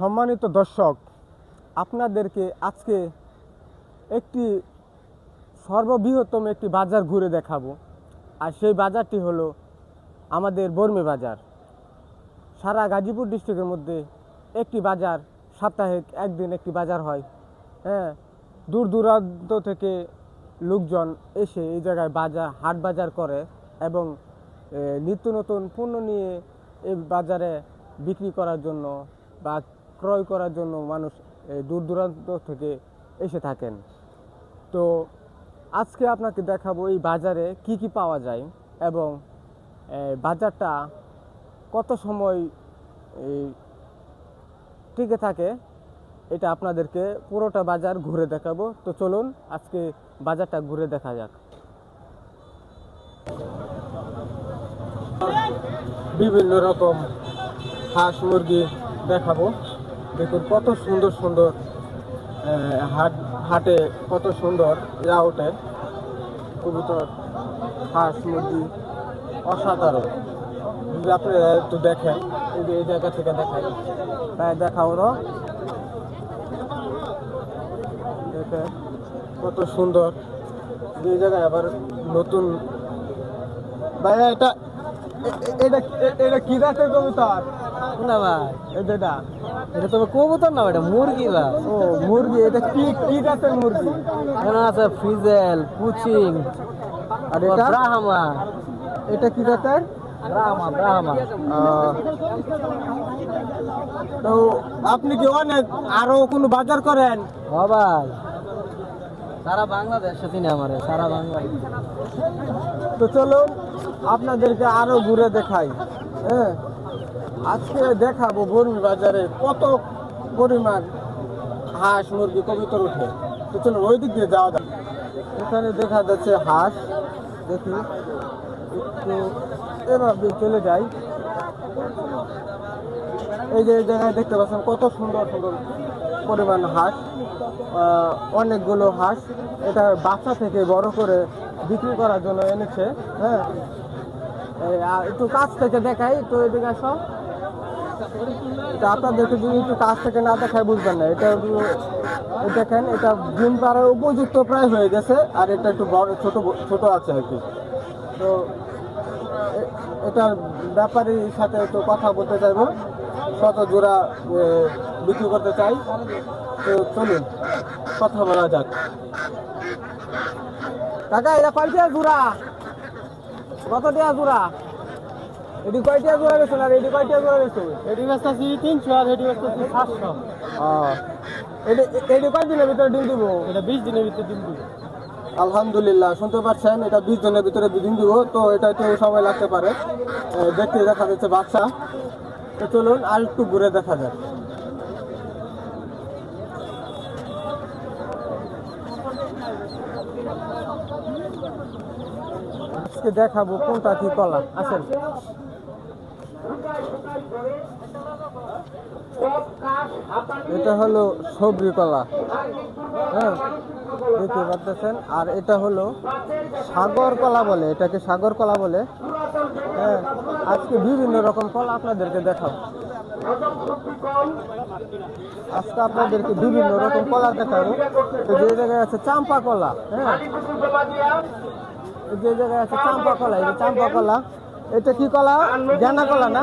সম্মানিত দর্শক, আপনাদেরকে আজকে একটি সর্ববৃহত্তম একটি বাজার ঘুরে দেখাবো। আর সেই বাজারটি হলো আমাদের বর্মী বাজার। সারা গাজীপুর ডিস্ট্রিক্টের মধ্যে একটি বাজার, সাপ্তাহিক একদিন একটি বাজার হয়। হ্যাঁ দূর দূরান্ত থেকে লোকজন এসে এই জায়গায় বাজার, হাট বাজার করে এবং নিত্য নতুন পণ্য নিয়ে এই বাজারে বিক্রি করার জন্য বা ক্রয় করার জন্য মানুষ দূর দূরান্ত থেকে এসে থাকেন। তো আজকে আপনাকে দেখাবো এই বাজারে কি কি পাওয়া যায় এবং বাজারটা কত সময় টিকে থাকে এটা আপনাদেরকে পুরোটা বাজার ঘুরে দেখাবো। তো চলুন আজকে বাজারটা ঘুরে দেখা যাক। বিভিন্ন রকম হাঁস মুরগি দেখাবো। দেখুন, কত সুন্দর সুন্দর হাট, হাটে কত সুন্দর ইয়া ওঠে। কবুতর, হাঁস, মুরগি, অসাধারণ। যদি একটু দেখেন যে এই জায়গা থেকে দেখেন তাই দেখাও না। দেখেন, কত সুন্দর। এই জায়গায় আবার নতুন ভাইয়া এটা এটা এটা কি জাতের কবুতর? না ভাই এটা তো কবুতর না এটা মুরগি বা ও মুরগি এটা কি মুরগি? এখানে আছে ফ্রিজেল কুচিং আর এটা? ব্রাহ্মা। এটা কি জাতের? ব্রাহ্মা ব্রাহ্মা। তো আপনি কি অনেক আরও কোনো বাজার করেন? ভাই। সারা বাংলাদেশ চিনি আমারে সারা বাংলাদেশ। তো চলুন আপনাদেরকে আরও ঘুরে দেখাই হ্যাঁ? আজকে দেখাবো বরুণ বাজারে কত পরিমাণ হাঁস মুরগি কবিতর উঠে। তো চলুন ওই দিক দিয়ে যাওয়া যাক। এখানে দেখা যাচ্ছে হাঁস। দেখি, একটু এভাবে চলে যাই। এই যে জায়গায় দেখতে পাচ্ছেন কত সুন্দর সুন্দর পরিমাণ হাঁস। অনেকগুলো হাঁস। এটা বাচ্চা থেকে বড় করে বিক্রি করার জন্য এনেছে হ্যাঁ। একটু কাছ থেকে দেখাই তো এদিকে আসো। এটা আপনাদেরকে যদি একটু কাছ থেকে না দেখায় বুঝবেন না, এটা দেখেন, এটা ডিম পাড়ার উপযুক্ত প্রায় হয়ে গেছে, আর এটা একটু বড়, ছোট ছোট আছে আর কি। তো এটার ব্যাপারীর সাথে একটু কথা বলতে চাইব। কত জোড়া বিক্রি করতে চাই। তো চলুন, কথা বলা যাক। কাকা, এটা কয়টা জোড়া? কত টাকা জোড়া? এটি কয়টা জোড়া গেছে আর এটি কয়টা জোড়া গেছে এটি বেচতেছি তিনশো আর এটি বেচতেছি সাতশো। এটি এটি কয় দিনের ভিতরে ডিম দিব? এটা বিশ দিনের ভিতরে দিন দিবে। আলহামদুলিল্লাহ শুনতে পাচ্ছেন এটা বিশ দিনের ভিতরে ডিম দিব তো এটা একটু সময় লাগতে পারে। দেখতে দেখা যাচ্ছে বাচ্চা। তো চলুন আর একটু ঘুরে দেখা যাক। আজকে দেখাবো কোনটা কি কলা। আসেন। এটা হলো সবরি কলা হ্যাঁ দেখতে পাচ্ছেন আর এটা হলো সাগর কলা বলে, এটাকে সাগর কলা বলে। হ্যাঁ আজকে বিভিন্ন রকম কলা আপনাদেরকে দেখাবো। আজকে আপনাদেরকে বিভিন্ন রকম কলা দেখাবো। যে জায়গায় আছে চাম্পা কলা হ্যাঁ যে জায়গায় আছে চাম্পা কলা এই চাম্পা কলা এটা কি কলা? জ্ঞানা কলা না?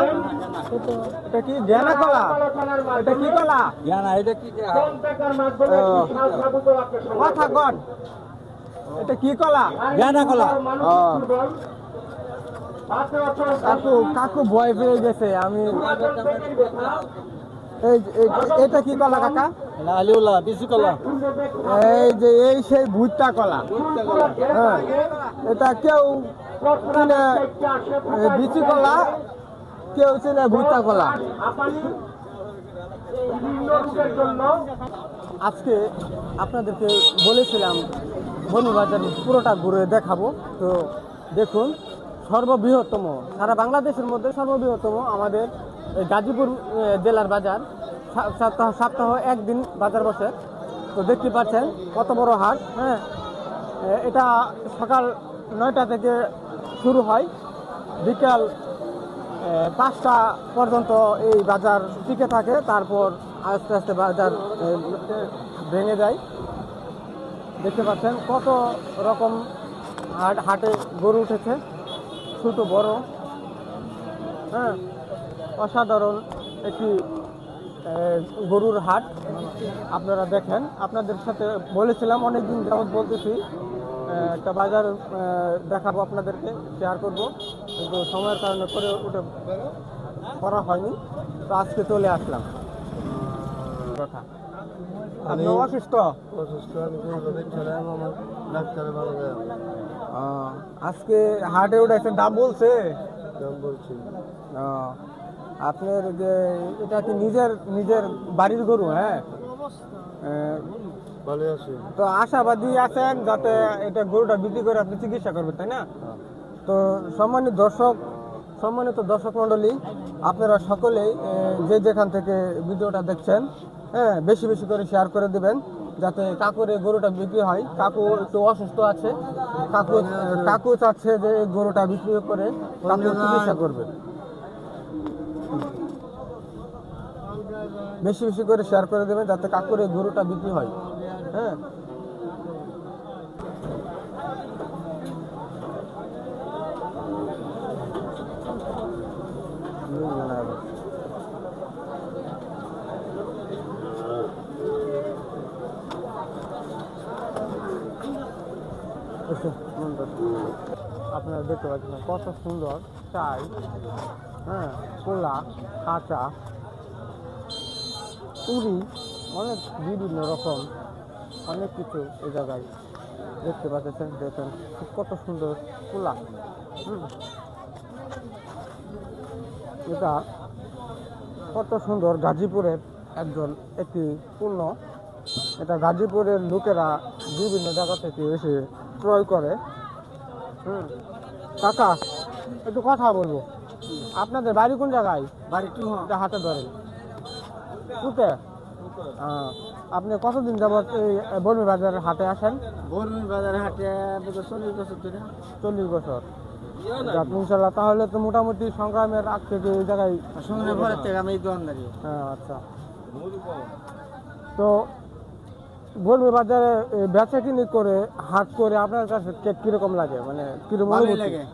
এটা কি জ্ঞানা কলা? এটা কি কলা? না এটা কি কথা কন। এটা কি কলা? জ্ঞানা কলা। কাকু কাকু ভয় পেয়ে গেছে আমি এটা কি কলা কাকা? আলিউলা বিশু কলা। এই যে এই সেই ভুট্টা কলা। হ্যাঁ এটা কেউ বিচি কলা কেউ চিনে ভুট্টা কলা? আজকে আপনাদেরকে বলেছিলাম, বনবাজার পুরোটা ঘুরে দেখাবো। তো দেখুন, সর্ববৃহত্তম, সারা বাংলাদেশের মধ্যে সর্ববৃহত্তম আমাদের গাজীপুর জেলার বাজার। সপ্তাহ সপ্তাহ একদিন বাজার বসে। তো দেখতে পাচ্ছেন, কত বড় হাট হ্যাঁ? এটা সকাল নয়টা থেকে শুরু হয় বিকাল পাঁচটা পর্যন্ত এই বাজার টিকে থাকে, তারপর আস্তে আস্তে বাজার ভেঙে যায়। দেখতে পাচ্ছেন কত রকম হাট হাটে গরু উঠেছে, ছোট, বড়। হ্যাঁ অসাধারণ একটি গরুর হাট। আপনারা দেখেন, আপনাদের সাথে বলেছিলাম অনেকদিন যাবত বলতেছি একটা বাজার দেখাবো আপনাদেরকে শেয়ার করব। কিন্তু সময়ের কারণে করে উঠে করা হয়নি। তো আজকে চলে আসলাম। কথা। আপনি অসুস্থ? অসুস্থ ডাক্তারে ভালো আজকে হাটে উঠেছেন দাম বলছে? দাম বলছি। আপনার যে এটা কি নিজের নিজের বাড়ির গরু হ্যাঁ? ভালো আছে। তো আশাবাদী আছেন যাতে এটা গরুটা বিক্রি করে আপনি চিকিৎসা করবেন তাই না? তো সম্মানিত দর্শক সম্মানিত দর্শক মণ্ডলী আপনারা সকলেই যে যেখান থেকে ভিডিওটা দেখছেন হ্যাঁ বেশি বেশি করে শেয়ার করে দিবেন যাতে কাকুর এই গরুটা বিক্রি হয়। কাকু একটু অসুস্থ আছে কাকু কাকু চাচ্ছে যে এই গরুটা বিক্রি করে কাকু চিকিৎসা করবে। বেশি বেশি করে শেয়ার করে দেবেন যাতে কাকুর এই গরুটা বিক্রি হয়। হ্যাঁ। আপনারা দেখতে পাচ্ছেন কত সুন্দর চাই হ্যাঁ কোলা কাঁচা। উড়ি অনেক বিভিন্ন রকম। অনেক কিছু এই জায়গায় দেখতে পাচ্ছেন দেখেন কত সুন্দর হুম। এটা কত সুন্দর গাজীপুরের একজন একটি পূর্ণ। এটা গাজীপুরের লোকেরা বিভিন্ন জায়গা থেকে এসে ক্রয় করে। হুম। কাকা একটু কথা বলব। আপনাদের বাড়ি কোন জায়গায়? বাড়ি হাতে ধরেন। কুতে আহ, আপনি কতদিন যাবত এই বর্মি বাজারের হাটে আসেন? বর্মি বাজারে হাটে চল্লিশ বছর ধরে। চল্লিশ বছর। ইনশাল্লাহ তাহলে তো মোটামুটি সংগ্রামের আগ থেকে এই জায়গায় সঙ্গে ঘরের থেকে আমি দোকানদারি। হ্যাঁ আচ্ছা। তো বর্মি বাজারে বেচা কিনি করে হাট করে আপনার কাছে কে- কীরকম লাগে? মানে কীরকম অনুভূতি? লাগে।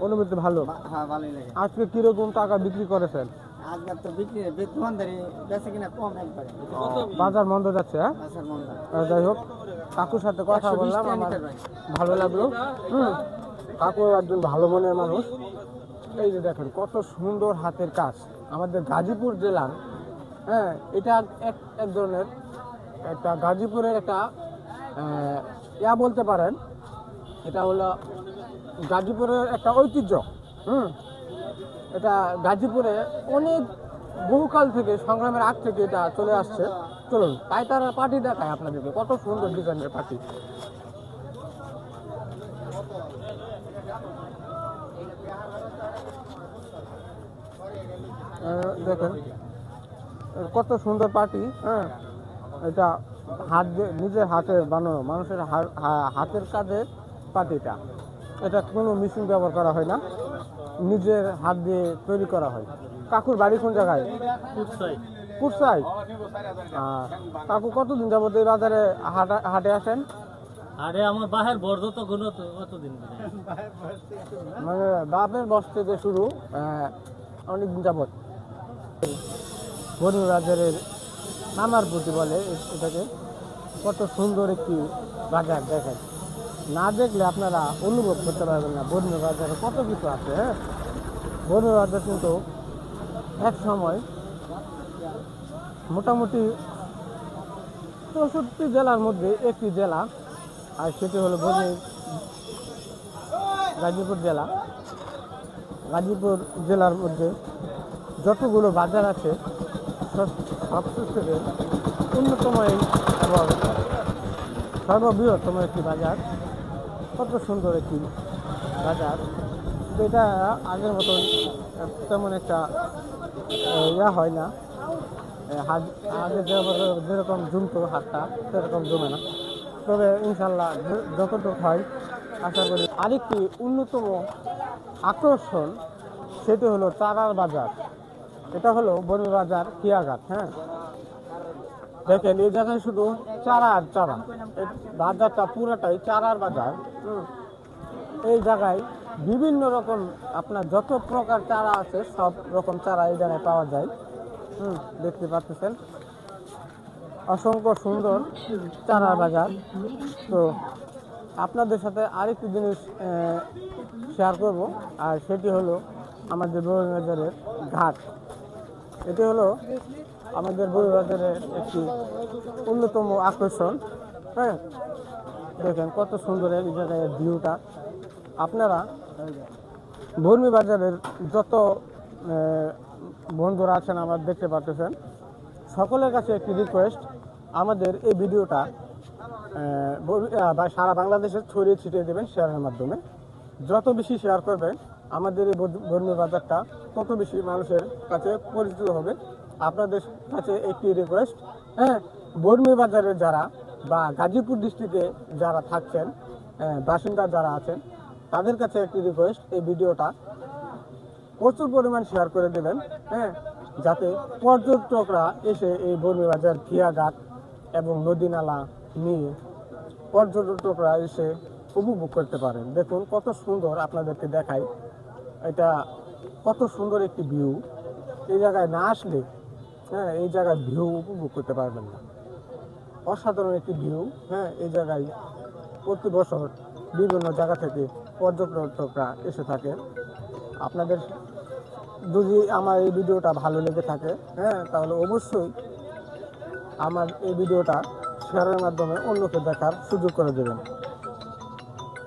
অনুভূতি ভালো? হ্যাঁ ভালোই লাগে। আজকে কীরকম টাকা বিক্রি করেছেন? আজকাল তো বিক্রি দোকানদারি বেচে কিনা কম একবারে। বাজার মন্দ যাচ্ছে হ্যাঁ? যাই হোক কাকুর সাথে কথা বললাম আমার ভালো লাগল। হুম। কাকু একজন ভালো মনের মানুষ। এই যে দেখেন কত সুন্দর হাতের কাজ। আমাদের গাজীপুর জেলার হ্যাঁ এটা এক এক ধরনের একটা গাজীপুরের একটা ইয়া বলতে পারেন এটা হলো গাজীপুরের একটা ঐতিহ্য। হুম। এটা গাজীপুরে অনেক বহুকাল থেকে, সংগ্রামের আগ থেকে এটা চলে আসছে। চলুন তাই তারা পার্টি দেখায় আপনাদেরকে, কত সুন্দর ডিজাইনের পার্টি। দেখেন, কত সুন্দর পার্টি হ্যাঁ? এটা হাত নিজের হাতে বানানো, মানুষের হাতের কাজের পার্টিটা। এটা কোনো মেশিন ব্যবহার করা হয় না। নিজের হাত দিয়ে তৈরি করা হয়। কাকুর বাড়ি কোন জায়গায়? কুরসাই কাকু কতদিন যাবত এই বাজারে হাটা- আসেন? আরে আমার বাহের বর্ধ তো গুলো তো কতদিন মানে বাপের বস থেকে শুরু অনেকদিন যাবত। গরু বাজারের নামার প্রতি বলে এটাকে। কত সুন্দর একটি বাজার দেখেন। না দেখলে আপনারা অনুভব করতে পারবেন না। বর্মি বাজারে কত কিছু আছে হ্যাঁ? বর্মি বাজার কিন্তু এক সময় মোটামুটি চৌষট্টি জেলার মধ্যে একটি জেলা, আর সেটি হলো বর্মি গাজীপুর জেলা। গাজীপুর জেলার মধ্যে যতগুলো বাজার আছে, সব সবচেয়ে থেকে অন্যতম এবং সর্ববৃহত্তম একটি বাজার। কত সুন্দর একটি বাজার। এটা আগের মতন তেমন একটা ইয়া হয় না। হাত- আগে যেরকম জমতো হাতটা সেরকম জমে না। তবে ইনশাল্লাহ যতটুকু হয়, আশা করি আরেকটি অন্যতম আকর্ষণ, সেটি হলো চারার বাজার। এটা হলো বর্মি বাজার, কিয়াঘাট হ্যাঁ? দেখেন, এই জায়গায় শুধু চারা আর চারা। বাজারটা পুরোটাই চারার বাজার। এই জায়গায় বিভিন্ন রকম আপনার যত প্রকার চারা আছে, সব রকম চারা এই জায়গায় পাওয়া যায়। হুম, দেখতে পাচ্ছেন? অসংখ্য সুন্দর চারা বাজার। তো আপনাদের সাথে আরেকটি জিনিস শেয়ার করব, আর সেটি হলো আমাদের বড়বাজারের ঘাট। এটি হলো আমাদের বড়বাজারের একটি অন্যতম আকর্ষণ হ্যাঁ? দেখেন কত সুন্দর এই জায়গায় ভিউটা। আপনারা বর্মি বাজারের যত বন্ধুরা আছেন, আমার দেখতে পাচ্ছেন সকলের কাছে একটি রিকোয়েস্ট আমাদের এই ভিডিওটা সারা বাংলাদেশে ছড়িয়ে ছিটিয়ে দেবেন শেয়ারের মাধ্যমে। যত বেশি শেয়ার করবেন, আমাদের এই বর্মি বাজারটা তত বেশি মানুষের কাছে পরিচিত হবে। আপনাদের কাছে একটি রিকোয়েস্ট হ্যাঁ বর্মি বাজারে যারা বা গাজীপুর ডিস্ট্রিক্টে যারা থাকছেন আহ, বাসিন্দা যারা আছেন তাদের কাছে একটি রিকোয়েস্ট এই ভিডিওটা প্রচুর পরিমাণ শেয়ার করে দেবেন হ্যাঁ যাতে পর্যটকরা এসে এই বর্মীবাজার ঘিয়াঘাট এবং নদী নালা নিয়ে পর্যটকরা এসে উপভোগ করতে পারেন। দেখুন কত সুন্দর আপনাদেরকে দেখাই। এটা কত সুন্দর একটি ভিউ এই জায়গায় না আসলে হ্যাঁ এই জায়গায় ভিউ উপভোগ করতে পারবেন না। অসাধারণ একটি ভিউ হ্যাঁ এই জায়গায় প্রতি বছর বিভিন্ন জায়গা থেকে পর্যটকরা এসে থাকে আপনাদের যদি আমার এই ভিডিওটা ভালো লেগে থাকে হ্যাঁ তাহলে অবশ্যই আমার এই ভিডিওটা শেয়ারের মাধ্যমে অন্যকে দেখার সুযোগ করে দেবেন।